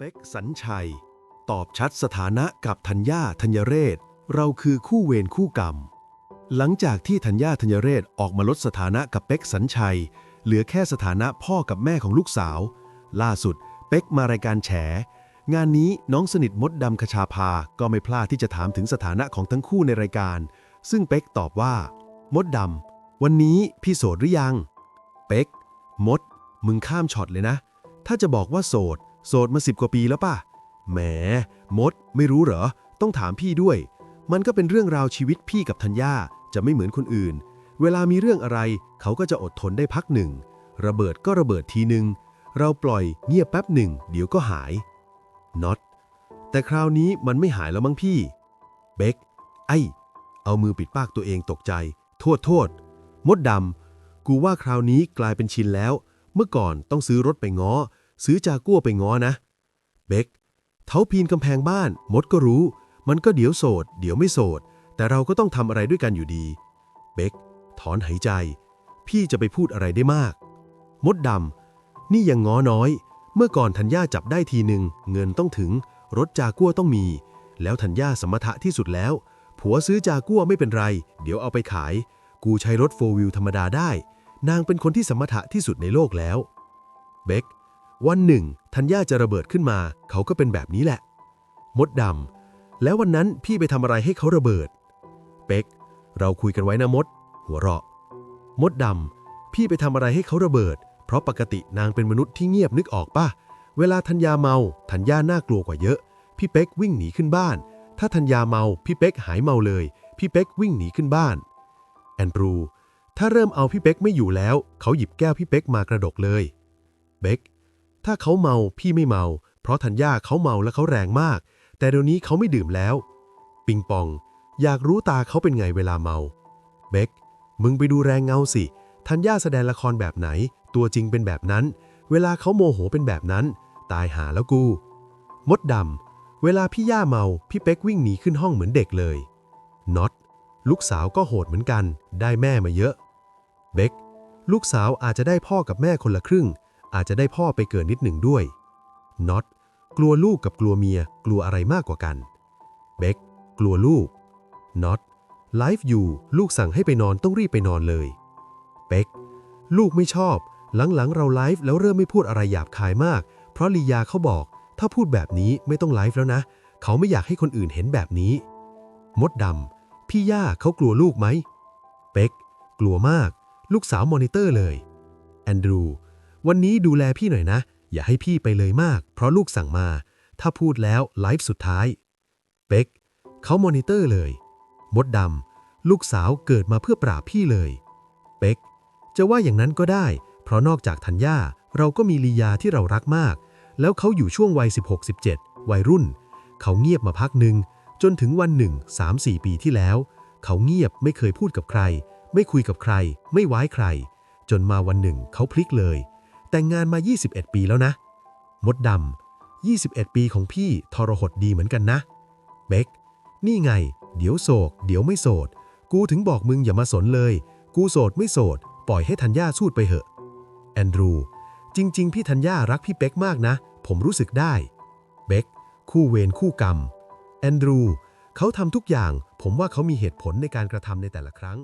เป็กสัญชัย ตอบชัดสถานะกับธัญญาธัญเรศ เราคือคู่เวรคู่กรรม หลังจากที่ธัญญาธัญเรศออกมาลดสถานะกับเป็กสัญชัย เหลือแค่สถานะพ่อกับแม่ของลูกสาว ล่าสุดเป็กมารายการแฉ งานนี้น้องสนิทมดดำคชาภาก็ไม่พลาดที่จะถามถึงสถานะของทั้งคู่ในรายการ ซึ่งเป็กตอบว่า มดดำวันนี้พี่โสดหรือยัง เป็กมด มึงข้ามช็อตเลยนะ ถ้าจะบอกว่าโสด โสดมาสิบกว่าปีแล้วป่ะ แหม มด ไม่รู้เหรอ ต้องถามพี่ด้วย มันก็เป็นเรื่องราวชีวิตพี่กับธัญญาจะไม่เหมือนคนอื่น เวลามีเรื่องอะไร เขาก็จะอดทนได้พักหนึ่ง ระเบิดก็ระเบิดทีหนึ่ง เราปล่อยเงียบแป๊บหนึ่ง เดี๋ยวก็หายน็อตแต่คราวนี้มันไม่หายแล้วมั้งพี่ เบค ไอ เอามือปิดปากตัวเองตกใจ โทษโทษ มดดำ กูว่าคราวนี้กลายเป็นชินแล้ว เมื่อก่อนต้องซื้อรถไปง้อ ซื้อจากัวไปง้อนะ เบคเท้าพีนกำแพงบ้าน มดก็รู้ มันก็เดี๋ยวโสด เดี๋ยวไม่โสด แต่เราก็ต้องทำอะไรด้วยกันอยู่ดี เบคถอนหายใจ พี่จะไปพูดอะไรได้มาก มดดำนี่ยังง้อน้อย เมื่อก่อนธัญญาจับได้ทีหนึ่งเงินต้องถึง รถจากัวต้องมี แล้วธัญญาสมถะที่สุดแล้ว ผัวซื้อจากัวไม่เป็นไร เดี๋ยวเอาไปขาย กูใช้รถโฟวิวธรรมดาได้ นางเป็นคนที่สมถะที่สุดในโลกแล้ว เบค วันหนึ่งธัญญาจะระเบิดขึ้นมา เขาก็เป็นแบบนี้แหละ มดดำ แล้ววันนั้นพี่ไปทำอะไรให้เขาระเบิด เป็ก เราคุยกันไว้นะมด หัวเราะ มดดำ พี่ไปทำอะไรให้เขาระเบิด เพราะปกตินางเป็นมนุษย์ที่เงียบนึกออกป่ะ เวลาธัญญาเมา ธัญญาน่ากลัวกว่าเยอะ พี่เป็กวิ่งหนีขึ้นบ้าน ถ้าธัญญาเมา พี่เป็กหายเมาเลย พี่เป็กวิ่งหนีขึ้นบ้าน แอนดรู ถ้าเริ่มเอาพี่เป็กไม่อยู่แล้ว เขาหยิบแก้วพี่เป็กมากระดกเลยเบค ถ้าเขาเมาพี่ไม่เมา เพราะธัญญาเขาเมาและเขาแรงมาก แต่เดี๋ยวนี้เขาไม่ดื่มแล้ว ปิงปอง อยากรู้ตาเขาเป็นไงเวลาเมา เบคมึงไปดูแรงเงาสิ ธัญญาแสดงละครแบบไหน ตัวจริงเป็นแบบนั้น เวลาเขาโมโหเป็นแบบนั้น ตายหาแล้วกู มดดำ เวลาพี่ย่าเมา พี่เป๊กวิ่งหนีขึ้นห้องเหมือนเด็กเลย น็อต ลูกสาวก็โหดเหมือนกัน ได้แม่มาเยอะ เบคลูกสาวอาจจะได้พ่อกับแม่คนละครึ่ง อาจจะได้พ่อไปเกินนิดหนึ่งด้วยน็อตกลัวลูกกับกลัวเมีย กลัวอะไรมากกว่ากันเบคกลัวลูกน็อตไลฟ์อยู่ลูกสั่งให้ไปนอนต้องรีบไปนอนเลยเป็กลูกไม่ชอบ หลังๆ เราไลฟ์แล้วเริ่มไม่พูดอะไรหยาบคายมาก เพราะลียาเขาบอก ถ้าพูดแบบนี้ไม่ต้องไลฟ์แล้วนะ เขาไม่อยากให้คนอื่นเห็นแบบนี้ มดดำพี่ย่าเขากลัวลูกไหมเป็กกลัวมาก ลูกสาวมอนิเตอร์เลยแอนดรู วันนี้ดูแลพี่หน่อยนะ อย่าให้พี่ไปเลยมาก เพราะลูกสั่งมา ถ้าพูดแล้วไลฟ์สุดท้าย เป็กเขามอนิเตอร์เลย มดดำลูกสาวเกิดมาเพื่อปราบพี่เลย เป็กจะว่าอย่างนั้นก็ได้ เพราะนอกจากธัญญาเราก็มีลียาที่เรารักมาก แล้วเขาอยู่ช่วงวัย 16-17 วัยรุ่น เขาเงียบมาพักหนึ่งจนถึงวันหนึ่ง3-4 ปีที่แล้ว เขาเงียบไม่เคยพูดกับใคร ไม่คุยกับใคร ไม่ไว้ใคร จนมาวันหนึ่งเขาพลิกเลย แต่งงานมา 21 ปีแล้วนะ มดดำ 21 ปีของพี่ทรหดดีเหมือนกันนะ เบค นี่ไง เดี๋ยวโศก เดี๋ยวไม่โสด กูถึงบอกมึงอย่ามาสนเลย กูโสดไม่โสด ปล่อยให้ธัญญาสูดไปเหอะ แอนดรู จริง ๆ พี่ธัญญารักพี่เป็กมากนะ ผมรู้สึกได้ เบค คู่เวรคู่กรรม แอนดรู เขาทำทุกอย่าง ผมว่าเขามีเหตุผลในการกระทำในแต่ละครั้ง